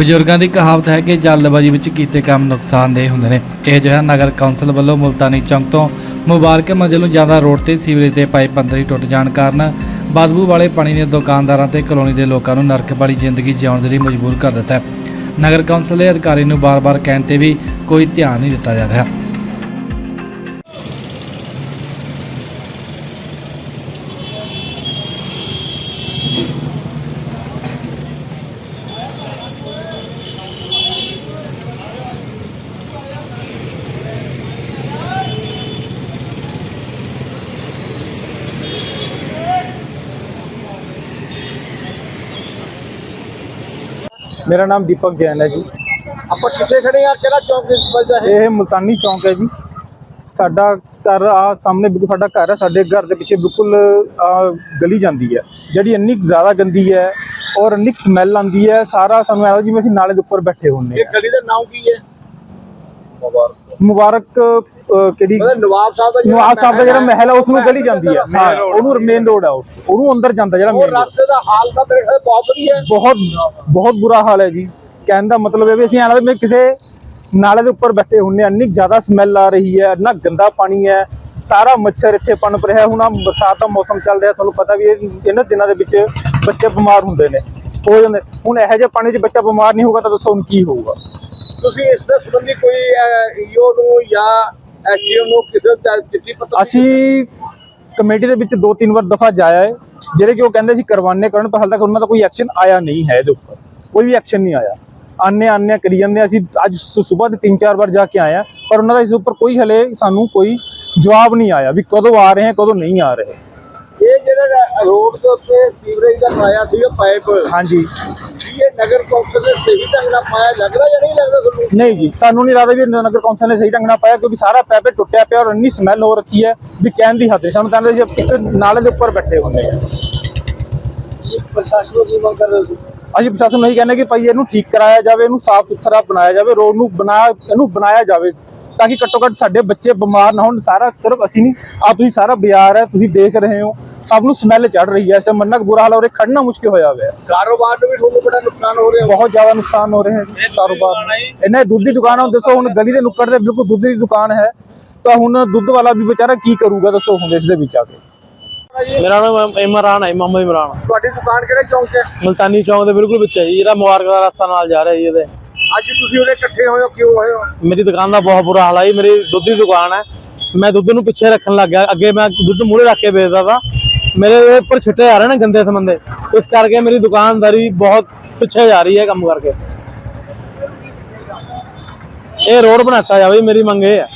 ਬਜ਼ੁਰਗਾਂ ਦੀ ਕਹਾਵਤ ਹੈ ਕਿ ਜਲਦਬਾਜ਼ੀ ਵਿੱਚ ਕੀਤੇ ਕੰਮ ਨੁਕਸਾਨਦੇਹ ਹੁੰਦੇ ਨੇ। ਇਹ ਜੋ ਨਗਰ ਕੌਂਸਲ ਵੱਲੋਂ ਮੁਲਤਾਨੀ ਚੌਂਕ ਤੋਂ ਮੁਬਾਰਕ ਮੰਜ਼ਿਲ ਨੂੰ ਜ਼ਿਆਦਾ ਰੋਡ ਤੇ ਸੀਵਰੇਜ ਦੇ ਪਾਈਪ ਅੰਦਰ ਹੀ ਟੁੱਟ ਜਾਣ ਕਾਰਨ ਬਦਬੂ ਵਾਲੇ ਪਾਣੀ ਨੇ ਦੁਕਾਨਦਾਰਾਂ ਤੇ ਕਲੋਨੀ ਦੇ ਲੋਕਾਂ ਨੂੰ ਨਰਕ ਵਾਲੀ ਜ਼ਿੰਦਗੀ ਜਿਉਣ ਦੇ ਲਈ ਮਜਬੂਰ ਕਰ ਦਿੱਤਾ ਹੈ। ਨਗਰ ਕੌਂਸਲ ਦੇ ਅਧਿਕਾਰੀ ਨੂੰ ਬਾਰ-ਬਾਰ ਕਹਿਣ ਤੇ ਵੀ ਕੋਈ ਧਿਆਨ ਨਹੀਂ ਦਿੱਤਾ ਜਾ ਰਿਹਾ। ਮੇਰਾ ਨਾਮ ਦੀਪਕ ਜੈਨ ਹੈ ਜੀ। ਆਪਾਂ ਕਿੱਥੇ ਖੜੇ ਆ ਕਿਹੜਾ ਚੌਂਕ ਦੇ ਵੱਜਦਾ ਹੈ? ਇਹ ਮੁਲਤਾਨੀ ਚੌਂਕ ਹੈ ਜੀ। ਸਾਡਾ ਘਰ ਆ ਸਾਹਮਣੇ ਬਿਲਕੁਲ ਸਾਡਾ ਘਰ ਹੈ ਸਾਡੇ ਘਰ ਦੇ ਪਿੱਛੇ ਬਿਲਕੁਲ ਗਲੀ ਜਾਂਦੀ ਹੈ। ਜਿਹੜੀ ਇੰਨੀ ਜ਼ਿਆਦਾ ਗੰਦੀ ਹੈ ਔਰ ਇੰਨੀ ਸਮੈਲ ਆਉਂਦੀ ਹੈ ਸਾਰਾ ਸਾਨੂੰ ਐਵੇਂ ਜਿਵੇਂ ਅਸੀਂ ਨਾਲੇ ਦੇ ਉੱਪਰ ਬੈਠੇ ਹੁੰਦੇ ਇਹ ਗਲੀ ਦਾ ਨਾਮ ਕੀ ਹੈ? ਮੁਬਾਰਕ। ਅਹ, ਕਿਹੜੀ? ਨਵਾਬ ਸਾਹਿਬ ਦਾ ਨਵਾਬ ਸਾਹਿਬ ਦਾ ਜਿਹੜਾ ਮਹਿਲ ਹੈ ਉਸ ਨੂੰ ਗਲੀ ਜਾਂਦੀ ਹੈ ਹਾਂ। ਉਹਨੂੰ ਮੇਨ ਰੋਡ ਉਸ। ਉਹਨੂੰ ਅੰਦਰ ਜਾਂਦਾ ਜਿਹੜਾ ਉਹ ਮੇਨ ਰੋਡ ਰਸਤੇ ਦਾ ਹਾਲ ਤਾਂ ਮੇਰੇ ਖਿਆਲ ਬਹੁਤ ਵਧੀਆ ਹੈ। ਬਹੁਤ ਬਹੁਤ ਬੁਰਾ ਹਾਲ ਹੈ ਜੀ। ਕਹਿਣ ਦਾ ਮਤਲਬ ਇਹ ਵੀ ਅਸੀਂ ਆਣਾ ਮੈਂ ਕਿਸੇ ਨਾਲੇ ਦੇ ਉੱਪਰ ਬੈਠੇ ਹੁੰਨੇ ਇੰਨੀ ਜ਼ਿਆਦਾ ਸਮੈਲ ਆ ਰਹੀ ਹੈ ਇੰਨਾ ਗੰਦਾ ਪਾਣੀ ਹੈ ਸਾਰਾ ਮੱਛਰ ਇੱਥੇ ਪਨਪ ਰਿਹਾ ਹੁਣ ਆਹ ਬਰਸਾਤ ਦਾ ਮੌਸਮ ਚੱਲ ਰਿਹਾ ਤੁਹਾਨੂੰ ਪਤਾ ਵੀ ਇਹ- ਇਹਨਾਂ ਦਿਨਾਂ ਦੇ ਵਿੱਚ ਬੱਚੇ ਬਿਮਾਰ ਹੁੰਦੇ ਨੇ। ਹੋ ਜਾਂਦੇ। ਹੁਣ ਇਹੋ ਜਿਹੇ ਪਾਣੀ 'ਚ ਬੱਚਾ ਬਿਮਾਰ ਨਹੀਂ ਹੋਊਗਾ ਤਾਂ ਦੱਸੋ ਹੁਣ ਕੀ ਹੋਊਗਾ। ਤੁਸੀਂ ਇਸ ਦੇ ਸੰਬੰਧੀ ਕੋਈ ਈਓ ਨੂੰ ਜਾਂ ਐਸਡੀਓ ਨੂੰ ਕਿਸੇ ਨੂੰ ਚ- ਚਿੱਠੀ ਪੱਤਰ ਅਸੀਂ ਕਮੇਟੀ ਦੇ ਵਿੱਚ ਦੋ ਤਿੰਨ ਵਾਰ ਦਫਾ ਜਾਇਆ ਹੈ। ਜਿਹੜੇ ਕਿ ਉਹ ਕਹਿੰਦੇ ਸੀ ਕਰਵਾਨੇ ਕਰਨ ਪਰ ਹਾਲ ਤੱਕ ਉਹਨਾਂ ਦਾ ਕੋਈ ਐਕਸ਼ਨ ਆਇਆ ਨਹੀਂ ਹੈ ਇਹਦੇ ਉੱਪਰ। ਕੋਈ ਵੀ ਐਕਸ਼ਨ ਨਹੀਂ ਆਇਆ। ਆਨੇ ਆਨੇ ਕਰੀ ਜਾਂਦੇ। ਅਸੀਂ ਅੱਜ ਸਵੇਰ ਦੇ ਤਿੰਨ ਚਾਰ ਵਾਰ ਜਾ ਕੇ ਹਾਂ ਪਰ ਉਹਨਾਂ ਦਾ ਇਸ ਉੱਪਰ ਕੋਈ ਹਲੇ ਸਾਨੂੰ ਕੋਈ ਜਵਾਬ ਨਹੀਂ ਆਇਆ ਵੀ ਕਦੋਂ ਆ ਰਹੇ ਹੈ ਕਦੋਂ ਨਹੀਂ ਆ ਰਹੇ। ਇਹ ਜਿਹੜਾ ਰੋਡ ਦੇ ਉੱਤੇ ਸੀਵਰੇਜ ਦਾ ਪਾਇਆ ਸੀ ਉਹ ਪਾਈਪ। ਹਾਂਜੀ। ਕੀ ਇਹ ਨਗਰ ਕੌਂਸਲ ਨੇ ਸਹੀ ਢੰਗ ਨਾਲ ਪਾਇਆ ਲੱਗਦਾ ਜਾਂ ਨਹੀਂ ਲੱਗਦਾ ਤੁਹਾਨੂੰ? ਨਹੀਂ ਜੀ ਸਾਨੂੰ ਨਹੀਂ ਲੱਗਦਾ ਵੀ ਨਗਰ ਕੌਂਸਲ ਨੇ ਸਹੀ ਢੰਗ ਨਾਲ ਪਾਇਆ ਕਿਉਂਕਿ ਸਾਰਾ ਪੈਪ ਟੁੱਟਿਆ ਪਿਆ ਔਰ ਇੰਨੀ ਸਮੈਲ ਹੋ ਰੱਖੀ ਹੈ ਵੀ ਕਹਿਣ ਦੀ ਹੱਦ ਨਹੀਂ। ਸਾਨੂੰ ਤਾਂ ਅਸੀਂ ਇੱਕ ਨਾਲੇ ਦੇ ਉੱਪਰ ਬੈਠੇ ਹੁੰਦੇ ਇਹ ਪ੍ਰਸ਼ਾਸਨ ਨੂੰ ਕੀ ਮੰਗ ਕਰ ਰਹੇ ਸੀ ਅਸੀਂ ਪ੍ਰਸ਼ਾਸਨ ਨੂੰ ਇਹੀ ਕਹਿੰਦੇ ਕਿ ਭਾਈ ਇਹਨੂੰ ਠੀਕ ਕਰਾਇਆ ਜਾਵੇ ਇਹਨੂੰ ਸਾਫ਼ ਸੁਥਰਾ ਬਣਾਇਆ ਜਾਵੇ ਰੋਡ ਨੂੰ ਬਣਾ ਇਹਨੂੰ ਬਣਾਇਆ ਜਾਵੇ ਤਾਂ ਕਿ ਘੱਟੋ ਘੱਟ ਸਾਡੇ ਬੱਚੇ ਬਿਮਾਰ ਨਾ ਹੋਣ। ਸਾਰਾ ਸਿਰਫ ਅਸੀਂ ਨਹੀਂ ਆ ਤੁਸੀਂ ਸਾਰਾ ਬਾਜ਼ਾਰ ਹੈ ਤੁਸੀਂ ਦੇਖ ਰਹੇ ਹੋ। ਸਭ ਨੂੰ ਸਮੈਲ ਚੜ ਰਹੀ ਹੈ ਇਸ ਟਾਈਮ ਮੰਨਣਾ ਕੁ ਬੁਰਾ ਹਾਲ ਹੋ ਰਿਹਾ ਖੜਨਾ ਮੁਸ਼ਕਿਲ ਹੋਇਆ ਹੋਇਆ ਹੈ। ਕਾਰੋਬਾਰ ਨੂੰ ਵੀ ਤੁਹਾਨੂੰ ਬੜਾ ਨੁਕਸਾਨ ਹੋ ਰਿਹਾ ਬਹੁਤ ਜ਼ਿਆਦਾ ਨੁਕਸਾਨ ਹੋ ਰਿਹਾ ਹੈ ਕਾਰੋਬਾਰ। ਇਹਨਾਂ ਦੁੱਧ ਦੀ ਦੁਕਾਨ ਆ ਹੁਣ ਦੱਸੋ ਹੁਣ ਗਲੀ ਦੇ ਨੁੱਕੜ ਤੇ ਬਿਲਕੁਲ ਦੁੱਧ ਦੀ ਦੁਕਾਨ ਹੈ ਤਾਂ ਹੁਣ ਦੁੱਧ ਵਾਲਾ ਵੀ ਵਿਚਾਰਾ ਕੀ ਕਰੂਗਾ ਦੱਸੋ ਹੁਣ ਇਸ ਦੇ ਵਿੱਚ ਆ ਕੇ। ਮੇਰਾ ਨਾਮ ਇਮਰਾਨ ਹੈ ਮੁਹੰਮਦ ਇਮਰਾਨ। ਤੁਹਾਡੀ ਦੁਕਾਨ ਕਿਹੜੇ ਚੌਂਕ 'ਚ ਹੈ? ਮਲਤਾਨੀ ਚੌਂਕ ਦੇ ਬਿਲਕੁਲ ਵਿੱਚ ਹੈ ਜੀ ਜਿਹੜਾ ਮੁਬਾਰਕ ਦਾ ਰਸਤਾ ਨਾਲ ਜਾ ਰਿਹਾ ਜੀ ਇਹਦੇ। ਅੱਜ ਤੁਸੀਂ ਉਹਦੇ ਇਕੱਠੇ ਹੋਏ ਹੋ ਕਿਉਂ ਹੋਏ ਹੋ? ਮੇਰੀ ਦੁਕਾਨ ਦਾ ਬਹੁਤ ਬੁਰਾ ਹਾਲ ਹੈ ਜੀ ਮੇਰੀ ਦੁੱਧ ਦੀ ਦੁਕਾਨ ਹੈ। ਮੈਂ ਦੁੱਧ ਨੂੰ ਪਿੱਛੇ ਰੱਖਣ ਲੱਗ ਗਿਆ ਅੱਗੇ ਮੈਂ ਦੁੱਧ ਮੂਹਰੇ ਰੱਖ ਕੇ ਵੇਚਦਾ ਤਾ। ਮੇਰੇ ਉੱਪਰ ਛਿੱਟੇ ਆ ਰਹੇ ਨੇ ਗੰਦੇ ਸਮੰਦੇ ਇਸ ਕਰਕੇ ਮੇਰੀ ਦੁਕਾਨਦਾਰੀ ਬਹੁਤ ਪਿੱਛੇ ਜਾ ਰਹੀ ਹੈ ਕੰਮ ਕਰਕੇ। ਇਹ ਰੋਡ ਬਣਾਤਾ ਜਾਵੇ, ਮੇਰੀ ਮੰਗ ਇਹ ਹੈ।